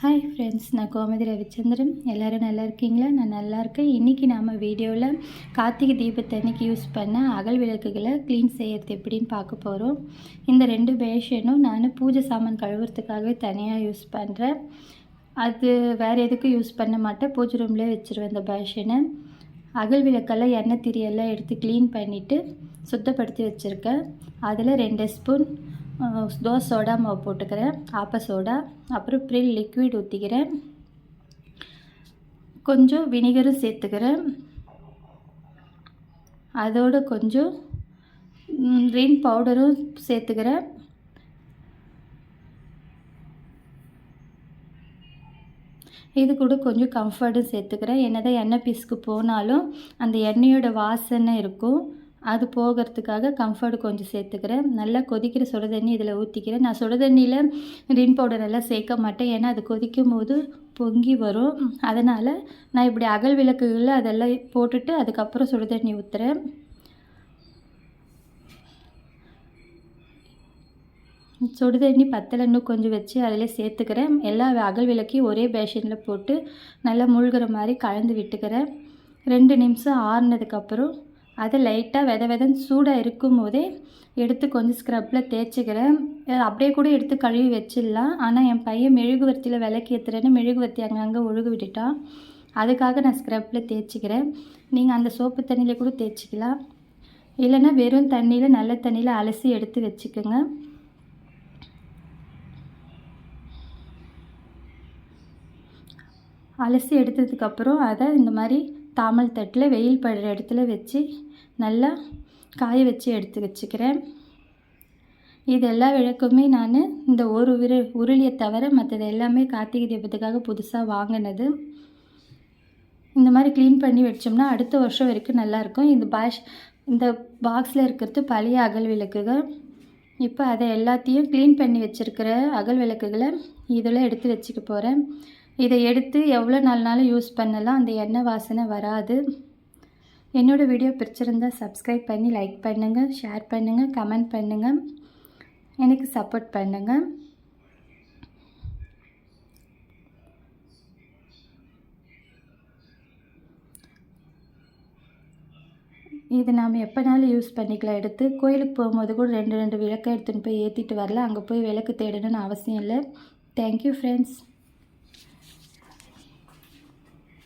Hi friends நான் கோமதி ரவிச்சந்திரன். எல்லோரும் நல்லா இருக்கீங்களா? நான் நல்லா இருக்கேன். இன்றைக்கி நாம் வீடியோவில் கார்த்திகை தீபத்தன்னைக்கு யூஸ் பண்ண அகல் விளக்குகளை க்ளீன் செய்யறது எப்படின்னு பார்க்க போகிறோம் இந்த ரெண்டு பேஷனும் நான் பூஜை சாமான் கழுவுறதுக்காகவே தனியாக யூஸ் பண்ணுறேன் அது வேறு எதுக்கும் யூஸ் பண்ண மாட்டேன். பூஜை ரூம்லேயே வச்சுருவேன் இந்த பேஷனை அகல் விளக்கெல்லாம் எண்ணெய் திரியெல்லாம் எடுத்து க்ளீன் பண்ணிவிட்டு சுத்தப்படுத்தி வச்சுருக்கேன். அதில் ரெண்டு ஸ்பூன் தோசை சோடா மாவு போட்டுக்கிறேன். ஆப்ப சோடா அப்புறம் ப்ரில் லிக்விட் ஊற்றிக்கிறேன் கொஞ்சம் வினிகரும் சேர்த்துக்கிறேன். அதோடு கொஞ்சம் ரின் பவுடரும் சேர்த்துக்கிறேன். இது கூட கொஞ்சம் கம்ஃபர்ட்டும் சேர்த்துக்கிறேன். என்னதான் எண்ணெய் பீஸுக்கு போனாலும் அந்த எண்ணெயோட வாசனை இருக்கும். அது போகிறதுக்காக கம்ஃபர்ட் கொஞ்சம் சேர்த்துக்கிறேன். நல்லா கொதிக்கிற சுட தண்ணி இதில் ஊற்றிக்கிறேன் நான் சுட தண்ணியில் ரின் பவுடர் எல்லாம் சேர்க்க மாட்டேன். ஏன்னா அது கொதிக்கும் போது பொங்கி வரும். அதனால் நான் இப்படி அகல் விளக்குகளில் அதெல்லாம் போட்டுட்டு அதுக்கப்புறம் சுட தண்ணி ஊற்றுறேன் சுடு தண்ணி பத்தலை இன்னும் கொஞ்சம் வச்சு அதில் சேர்த்துக்கிறேன். எல்லா அகல் விளக்கையும் ஒரே பேஷனில் போட்டு நல்லா மூழ்கிற மாதிரி கலந்து விட்டுக்கிறேன். ரெண்டு நிமிஷம் ஆறுனதுக்கப்புறம் அதை லைட்டாக வித விதன்னு சூடாக இருக்கும் போதே எடுத்து கொஞ்சம் ஸ்க்ரப்பில் தேய்ச்சிக்கிறேன். அப்படியே கூட எடுத்து கழுவி வச்சிடலாம். ஆனால் என் பையன் மெழுகுவர்த்தியில் விளக்கு ஏற்றுறேன்னு மெழுகுவர்த்தி அங்கங்கே ஒழுகு விட்டுட்டான். அதுக்காக நான் ஸ்க்ரப்பில் தேய்ச்சிக்கிறேன். நீங்கள் அந்த சோப்பு தண்ணியில் கூட தேய்ச்சிக்கலாம். இல்லைன்னா வெறும் தண்ணியில் நல்ல தண்ணியில் அலசி எடுத்து வச்சுக்கோங்க. அலசி எடுத்ததுக்கப்புறம் அதை இந்த மாதிரி தாமல் தட்டில் வெயில் படுற இடத்துல வச்சு நல்லா காய வச்சு எடுத்து வச்சுக்கிறேன். இது எல்லா விளக்குமே நான் இந்த ஒரு உரு உருளியை தவிர மற்றது எல்லாமே கார்த்திகை தீபத்துக்காக புதுசாக வாங்கினது. இந்த மாதிரி க்ளீன் பண்ணி வச்சோம்னா அடுத்த வருஷம் வரைக்கும் நல்லாயிருக்கும் இந்த பாஷ் இந்த பாக்ஸில் இருக்கிறது பழைய அகல் விளக்குகள் இப்போ அதை எல்லாத்தையும் க்ளீன் பண்ணி வச்சுருக்கிற அகல் விளக்குகளை இதில் எடுத்து வச்சுக்க போகிறேன் இதை எடுத்து எவ்வளோ நாள்னாலும் யூஸ் பண்ணலாம் அந்த எண்ணெய் வாசனை வராது. என்னோடய வீடியோ பிடிச்சிருந்தால் சப்ஸ்கிரைப் பண்ணி லைக் பண்ணுங்கள் ஷேர் பண்ணுங்கள் கமெண்ட் பண்ணுங்கள் எனக்கு சப்போர்ட் பண்ணுங்கள் இது நாம் எப்போனாலும் யூஸ் பண்ணிக்கலாம் எடுத்து. கோயிலுக்கு போகும்போது கூட ரெண்டு ரெண்டு விளக்கை எடுத்துகிட்டு போய் ஏற்றிட்டு வரல. அங்கே போய் விளக்கு தேடணும்னு அவசியம் இல்லை. Thank you friends